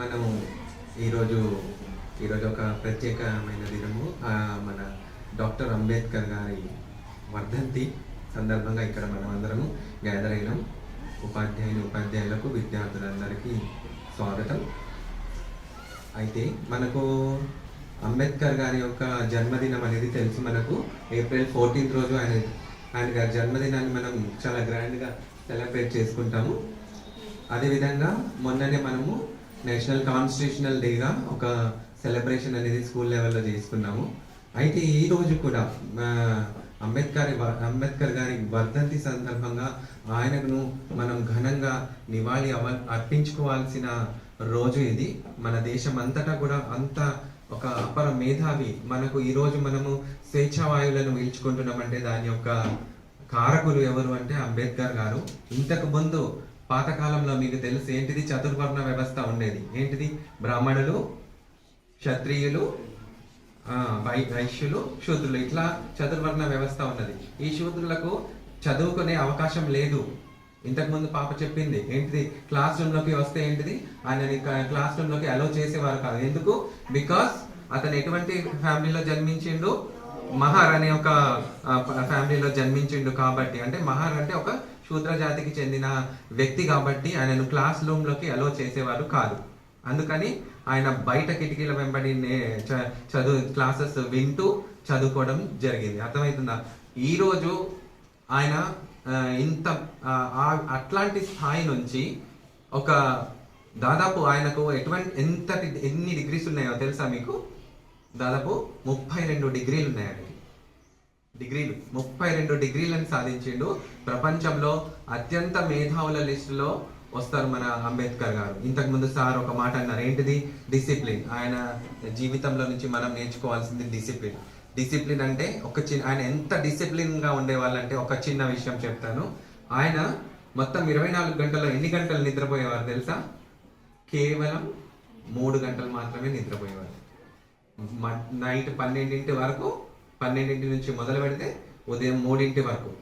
మనం ఈరోజు ఈరోజు ఒక ప్రత్యేకమైన దినము. మన డాక్టర్ అంబేద్కర్ గారి వర్ధంతి సందర్భంగా ఇక్కడ మనం అందరము గ్యాదర్ అయినాం. ఉపాధ్యాయులు ఉపాధ్యాయులకు విద్యార్థులందరికీ స్వాగతం. అయితే మనకు అంబేద్కర్ గారి యొక్క జన్మదినం అనేది తెలుసు మనకు. ఏప్రిల్ ఫోర్టీన్త్ రోజు ఆయన ఆయన గారి జన్మదినాన్ని మనం చాలా గ్రాండ్గా సెలబ్రేట్ చేసుకుంటాము. అదేవిధంగా మొన్ననే మనము నేషనల్ కాన్స్టిట్యూషనల్ డేగా ఒక సెలబ్రేషన్ అనేది స్కూల్ లెవెల్లో చేసుకున్నాము. అయితే ఈ రోజు కూడా అంబేద్కర్ అంబేద్కర్ గారి వర్ధంతి సందర్భంగా ఆయనను మనం ఘనంగా నివాళి అవ అర్పించుకోవాల్సిన రోజు ఇది. మన దేశం అంతటా కూడా అంత ఒక అపర మేధావి మనకు ఈరోజు మనము స్వేచ్ఛావాయువులను పీల్చుకుంటున్నామంటే దాని యొక్క కారకులు ఎవరు అంటే అంబేద్కర్ గారు. ఇంతకు ముందు పాతకాలంలో మీకు తెలుసు ఏంటిది? చతుర్వర్ణ వ్యవస్థ ఉండేది. ఏంటిది? బ్రాహ్మణులు క్షత్రియులు వై వైశ్యులు శూద్రులు. ఇట్లా చతుర్వర్ణ వ్యవస్థ ఉన్నది. ఈ శూద్రులకు చదువుకునే అవకాశం లేదు. ఇంతకుముందు పాప చెప్పింది. ఏంటిది? క్లాస్ రూమ్లోకి వస్తే ఏంటిది? ఆయనని క- క్లాస్ రూమ్లోకి అలో చేసేవారు కాదు. ఎందుకు? బికాస్ అతను ఎటువంటి ఫ్యామిలీలో జన్మించిండు? మహార్ అనే ఒక ఫ్యామిలీలో జన్మించిండు కాబట్టి. అంటే మహార్ అంటే ఒక శూద్ర జాతికి చెందిన వ్యక్తి కాబట్టి ఆయనను క్లాస్ రూమ్లోకి అలో చేసేవారు కాదు. అందుకని ఆయన బయట కిటికీల వెంబడి చ- చదువు క్లాసెస్ వింటూ చదువుకోవడం జరిగింది. అర్థమవుతుందా ఈరోజు ఆయన ఇంత ఆ, అట్లాంటి స్థాయి నుంచి ఒక దాదాపు ఆయనకు ఎటువంటి ఎంతటి ఎన్ని డిగ్రీస్ ఉన్నాయో తెలుసా మీకు? దాదాపు ముప్పై రెండు డిగ్రీలు ఉన్నాయి ఆయనకి డిగ్రీలు. ముప్పై రెండు డిగ్రీలను సాధించిండు. ప్రపంచంలో అత్యంత మేధావుల లిస్టులో వస్తారు మన అంబేద్కర్ గారు. ఇంతకు ముందు సార్ ఒక మాట అన్నారు ఏంటిది? డిసిప్లిన్. ఆయన జీవితంలో నుంచి మనం నేర్చుకోవాల్సింది డిసిప్లిన్. డిసిప్లిన్ అంటే ఒక చిన్న ఆయన ఎంత డిసిప్లిన్గా ఉండేవాళ్ళంటే ఒక చిన్న విషయం చెప్తాను. ఆయన మొత్తం ఇరవై నాలుగు గంటల్లో ఎన్ని గంటలు నిద్రపోయేవారు తెలుసా? కేవలం మూడు గంటలు మాత్రమే నిద్రపోయేవారు. మ- నైట్ పన్నెండింటి వరకు పన్నెండింటి నుంచి మొదలు పెడితే ఉదయం మూడింటి వరకు.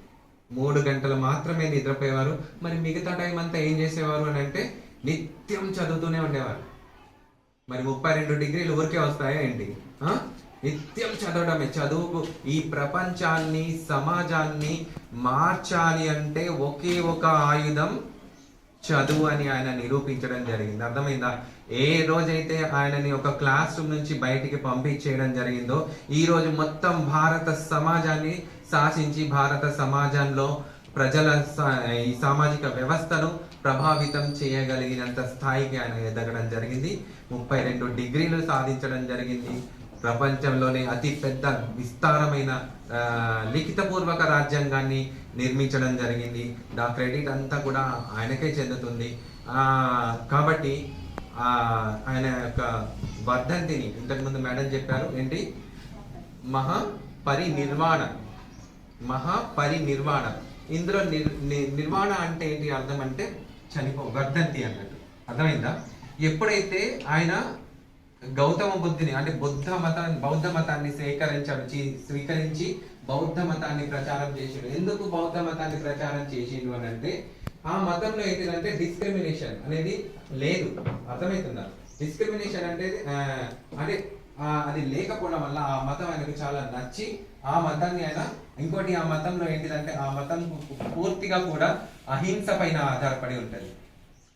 మూడు గంటలు మాత్రమే నిద్రపోయేవారు. మరి మిగతా టైం అంతా ఏం చేసేవారు అని అంటే నిత్యం చదువుతూనే ఉండేవారు. మరి ముప్పై రెండు డిగ్రీలు ఊరికే వస్తాయా ఏంటి? నిత్యం చదవడమే. చదువుకు ఈ ప్రపంచాన్ని సమాజాన్ని మార్చాలి అంటే ఒకే ఒక ఆయుధం చదువు అని ఆయన నిరూపించడం జరిగింది. అర్థమైందా? ఏ రోజైతే ఆయనని ఒక క్లాస్ రూమ్ నుంచి బయటికి పంపించేయడం జరిగిందో ఈ రోజు మొత్తం భారత సమాజాన్ని శాసించి భారత సమాజంలో ప్రజల ఈ సామాజిక వ్యవస్థను ప్రభావితం చేయగలిగినంత స్థాయికి ఆయన ఎదగడం జరిగింది. ముప్పై రెండు డిగ్రీలు సాధించడం జరిగింది. ప్రపంచంలోనే అతి పెద్ద విస్తారమైన లిఖితపూర్వక రాజ్యాంగాన్ని నిర్మించడం జరిగింది. దా క్రెడిట్ అంతా కూడా ఆయనకే చెందుతుంది. కాబట్టి ఆయన యొక్క వర్ధంతిని ఇంతకుముందు మేడం చెప్పారు. ఏంటి? మహా పరినిర్వాణ మహా పరినిర్వాణ ఇందులో నిర్ ని- నిర్వాణ అంటే ఏంటి అర్థం అంటే చనిపో వర్ధంతి అన్నట్టు. అర్థమైందా? ఎప్పుడైతే ఆయన గౌతమ బుద్ధిని అంటే బుద్ధ మతాన్ని బౌద్ధ మతాన్ని స్వీకరించాడు స్వీకరించి బౌద్ధ మతాన్ని ప్రచారం చేసిండు. ఎందుకు బౌద్ధ మతాన్ని ప్రచారం చేసిండు అని అంటే ఆ మతంలో ఏంటిదంటే డిస్క్రిమినేషన్ అనేది లేదు. అర్థమవుతుందా? డిస్క్రిమినేషన్ అంటే అంటే ఆ, అది లేకపోవడం వల్ల ఆ మతం ఆయనకు చాలా నచ్చి ఆ మతాన్ని ఆయన ఇంకోటి ఆ మతంలో ఏంటిదంటే ఆ మతం పూర్తిగా కూడా అహింస పైన ఆధారపడి ఉంటుంది.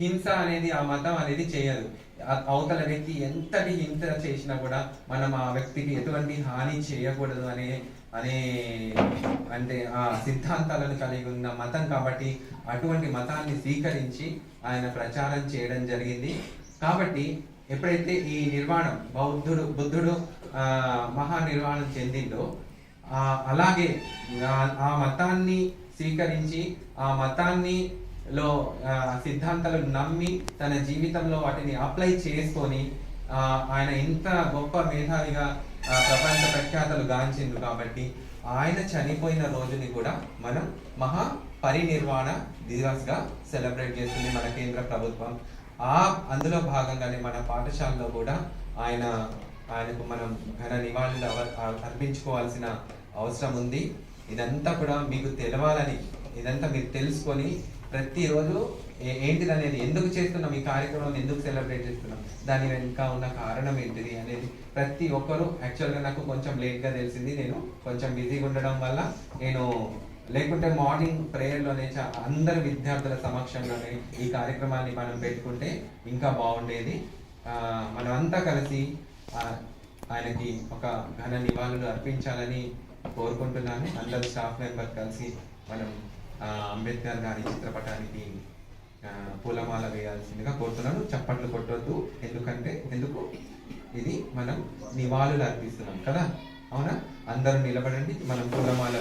హింస అనేది ఆ మతం అనేది చేయదు. అవతల వ్యక్తి ఎంతటి హింస చేసినా కూడా మనం ఆ వ్యక్తికి ఎటువంటి హాని చేయకూడదు అనే అనే అంటే ఆ సిద్ధాంతాలను కలిగి ఉన్న మతం కాబట్టి అటువంటి మతాన్ని స్వీకరించి ఆయన ప్రచారం చేయడం జరిగింది. కాబట్టి ఎప్పుడైతే ఈ నిర్వాణం బౌద్ధుడు బుద్ధుడు ఆ మహా నిర్వాణం ఆ అలాగే ఆ మతాన్ని స్వీకరించి ఆ మతాన్ని లో సిద్ధాంతాలను నమ్మి తన జీవితంలో వాటిని అప్లై చేసుకొని ఆయన ఇంత గొప్ప మేధావిగా ప్రపంచ ప్రఖ్యాతలు గాంచిండు కాబట్టి ఆయన చనిపోయిన రోజుని కూడా మనం మహా పరినిర్వాణ దివస్గా సెలబ్రేట్ చేస్తుంది మన కేంద్ర ప్రభుత్వం. ఆ అందులో భాగంగానే మన పాఠశాలలో కూడా ఆయన ఆయనకు మనం ఘన నివాళులు అర్పించుకోవాల్సిన అవసరం ఉంది. ఇదంతా కూడా మీకు తెలవాలని ఇదంతా మీరు తెలుసుకొని ప్రతిరోజు ఏంటిది అనేది ఎందుకు చేస్తున్నాం? ఈ కార్యక్రమం ఎందుకు సెలబ్రేట్ చేస్తున్నాం? దాని వెనుక ఉన్న కారణం ఏంటిది అనేది ప్రతి ఒక్కరూ యాక్చువల్గా నాకు కొంచెం లేట్గా తెలిసింది. నేను కొంచెం బిజీగా ఉండడం వల్ల నేను లేకుంటే మార్నింగ్ ప్రేయర్లోనే చా- అందరు విద్యార్థుల సమక్షంలోనే ఈ కార్యక్రమాన్ని మనం పెట్టుకుంటే ఇంకా బాగుండేది. ఆ, మనమంతా కలిసి ఆయనకి ఒక ఘన నివాళులు అర్పించాలని కోరుకుంటున్నాను. అందరు స్టాఫ్ మెంబర్ కలిసి మనం అంబేద్కర్ గారి చిత్రపటానికి పూలమాల వేయాల్సిందిగా కోరుతున్నాను. చప్పట్లు కొట్టొద్దు. ఎందుకంటే ఎందుకు? ఇది మనం నివాళులు అర్పిస్తున్నాం కదా. అవునా? అందరూ నిలబడండి. మనం పూలమాల